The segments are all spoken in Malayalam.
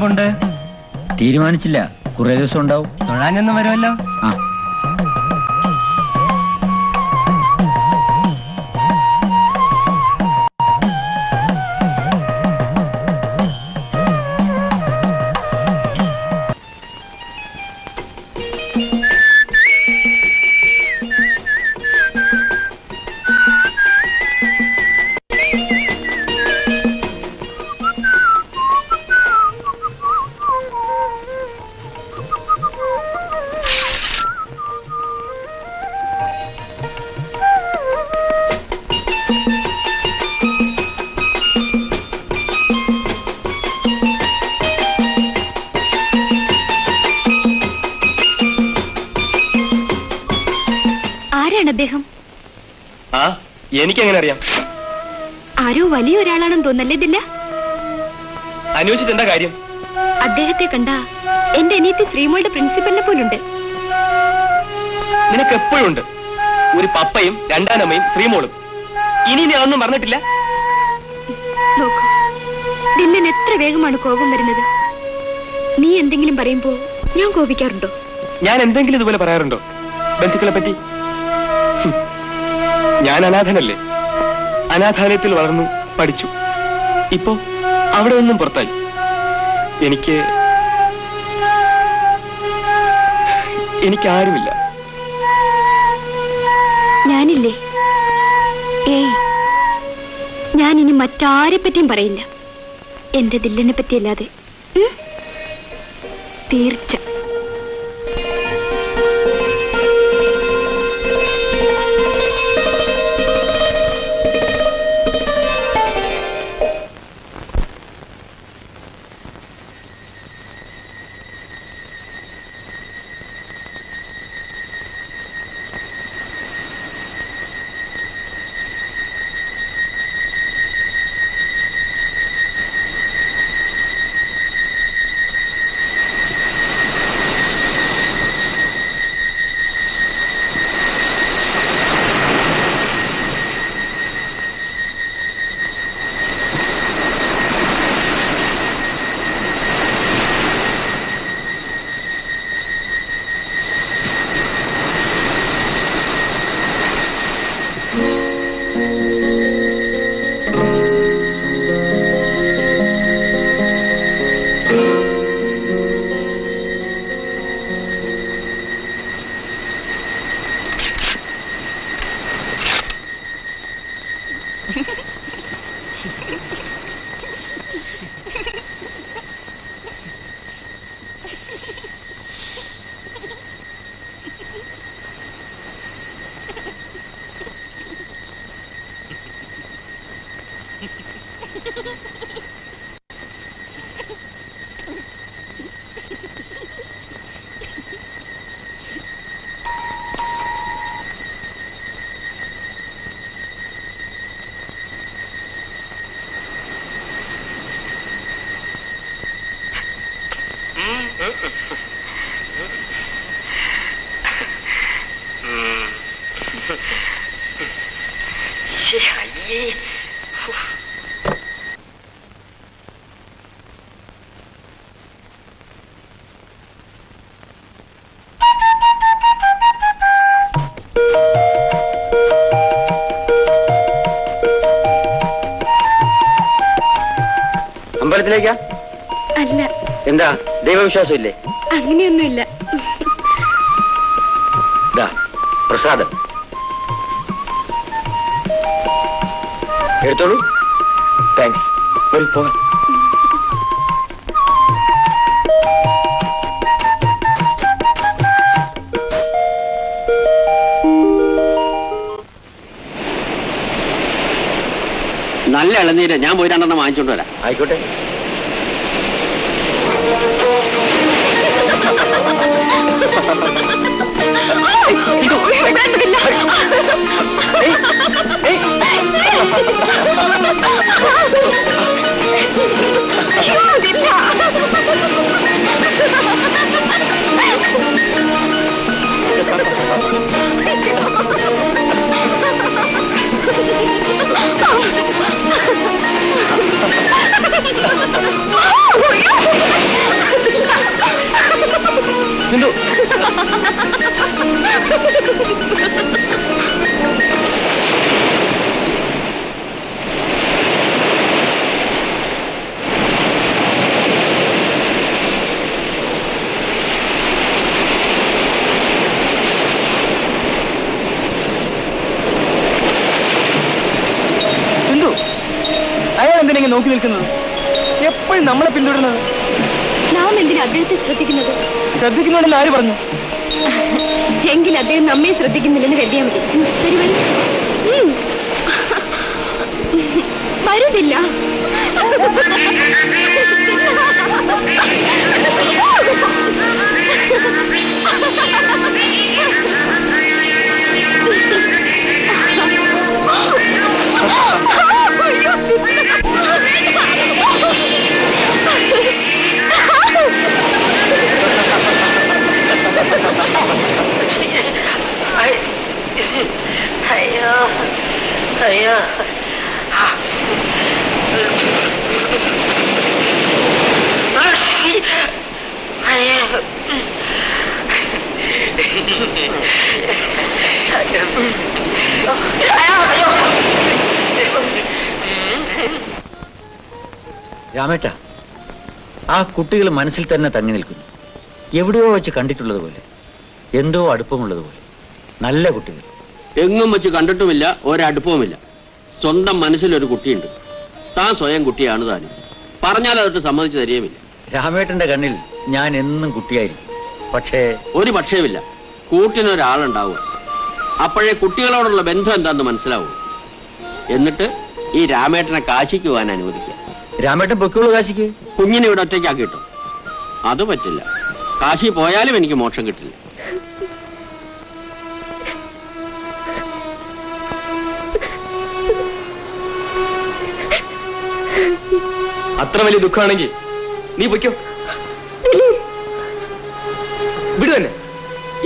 പോണ്ട് തീരുമാനിച്ചില്ല. കുറെ ദിവസം ഉണ്ടാവും. തൊഴാനൊന്നും വരുമല്ലോ? ആ. ആരാണ് അദ്ദേഹം? ആ എനിക്കെങ്ങനെ അറിയാം? ആരോ വലിയ ഒരാളാണെന്ന് തോന്നല്ലേ ഇതില്ല? അന്വേഷിച്ചിട്ട് എന്താ കാര്യം? അദ്ദേഹത്തെ കണ്ട എന്റെ അനിയത്തി ശ്രീമോളുടെ പ്രിൻസിപ്പലിനെ പോലുണ്ട്. നിനക്ക് എപ്പോഴും ഉണ്ട്. ഒരു പപ്പയും രണ്ടാനമ്മയും ശ്രീമോളും. ഇനി നീ അതൊന്നും പറഞ്ഞിട്ടില്ല നോക്കൂ എത്ര വേഗമാണ് കോപം വരുന്നത്. നീ എന്തെങ്കിലും പറയുമ്പോ ഞാൻ കോപിക്കാറുണ്ടോ? ഞാൻ എന്തെങ്കിലും ഇതുപോലെ പറയാറുണ്ടോ? ബന്ധുക്കളെ പറ്റി. ഞാൻ അനാഥനല്ലേ? അനാഥാലയത്തിൽ വളർന്നു പഠിച്ചു. ഇപ്പോ അവിടെ ഒന്നും പുറത്തായി. എനിക്ക് എനിക്ക് ആരുമില്ല ഞാനില്ലേ? ഏയ്. ഞാൻ ഇനി മറ്റാരെ പറ്റിയും പറയില്ല. എന്റെ ദില്ലനെ പറ്റിയല്ലാതെ. ഉം? തീർച്ച അമ്പലത്തിലേക്കാ അല്ല. എന്താ? ദൈവവിശ്വാസം ഇല്ലേ അങ്ങനെയൊന്നുമില്ല. ദാ പ്രസാദം. എടുത്തോളൂ. താങ്ക്സ് വരൂ പോകാം നല്ല ഇളനീര്. ഞാൻ പോയി രണ്ടെണ്ണം വാങ്ങിച്ചോണ്ട് വരാം. ആയിക്കോട്ടെ. ആ അയാൾ നോക്കി നിൽക്കുന്നത്? എപ്പോഴും നമ്മളെ പിന്തുടരുന്നത്? നാം എന്തിനാ അദ്ദേഹത്തെ ശ്രദ്ധിക്കുന്നത്? ശ്രദ്ധിക്കുന്നുണ്ടെന്ന് ആര് പറഞ്ഞു? എങ്കിൽ അദ്ദേഹം നമ്മെ ശ്രദ്ധിക്കുന്നില്ലെന്ന് കരുതിയാൽ മതി. ഉം, വരൂ, വരൂ. ഉം. വരുന്നില്ല. അയ്യോ അയ്യോ രാമേട്ട ആ കുട്ടികൾ മനസ്സിൽ തന്നെ തങ്ങി നിൽക്കുന്നു. എവിടെയോ വെച്ച് കണ്ടിട്ടുള്ളത് പോലെ എന്തോ അടുപ്പമുള്ളതുപോലെ നല്ല കുട്ടികൾ. എങ്ങും വെച്ച് കണ്ടിട്ടുമില്ല ഒരടുപ്പവുമില്ല. സ്വന്തം മനസ്സിലൊരു കുട്ടിയുണ്ട്. താൻ സ്വയം കുട്ടിയാണ് താനും. പറഞ്ഞാൽ അതൊട്ട് സമ്മതിച്ചു തരികയുമില്ല. രാമേട്ടന്റെ കണ്ണിൽ ഞാൻ എന്നും കുട്ടിയായിരിക്കും. പക്ഷേ ഒരു പക്ഷേമില്ല കൂട്ടിനൊരാളുണ്ടാവുക അപ്പോഴേ കുട്ടികളോടുള്ള ബന്ധം എന്താന്ന് മനസ്സിലാവും. എന്നിട്ട് ഈ രാമേട്ടനെ കാശിക്ക് പോകാൻ അനുവദിക്കുക. രാമേട്ടൻ പൊക്കുള്ളൂ കാശിക്ക്. കുഞ്ഞിനെ ഇവിടെ ഒറ്റയ്ക്കാക്കി കിട്ടും അത് പറ്റില്ല. കാശി പോയാലും എനിക്ക് മോക്ഷം കിട്ടില്ല. അത്ര വലിയ ദുഃഖമാണെങ്കിൽ നീ പൊയ്ക്കോ. വിടു തന്നെ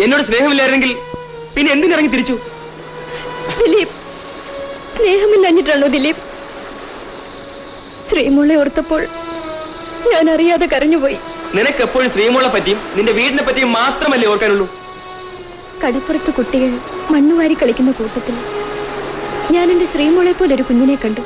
എന്നോട് സ്നേഹമില്ലായിരുന്നെങ്കിൽ പിന്നെ എന്തിനിറങ്ങി തിരിച്ചു? ദിലീപ് സ്നേഹമില്ലഞ്ഞിട്ടാണോ ദിലീപ്. ശ്രീമോളെ ഓർത്തപ്പോൾ ഞാൻ അറിയാതെ കരഞ്ഞുപോയി. നിനക്ക് എപ്പോഴും ശ്രീമോളെ പറ്റിയും നിന്റെ വീടിനെ പറ്റിയും മാത്രമല്ലേ ഓർക്കാനുള്ളൂ? കടപ്പുറത്ത് കുട്ടികൾ മണ്ണുവാരി കളിക്കുന്ന കൂട്ടത്തിൽ ഞാൻ എന്റെ ശ്രീമോളെ പോലെ ഒരു കുഞ്ഞിനെ കണ്ടു.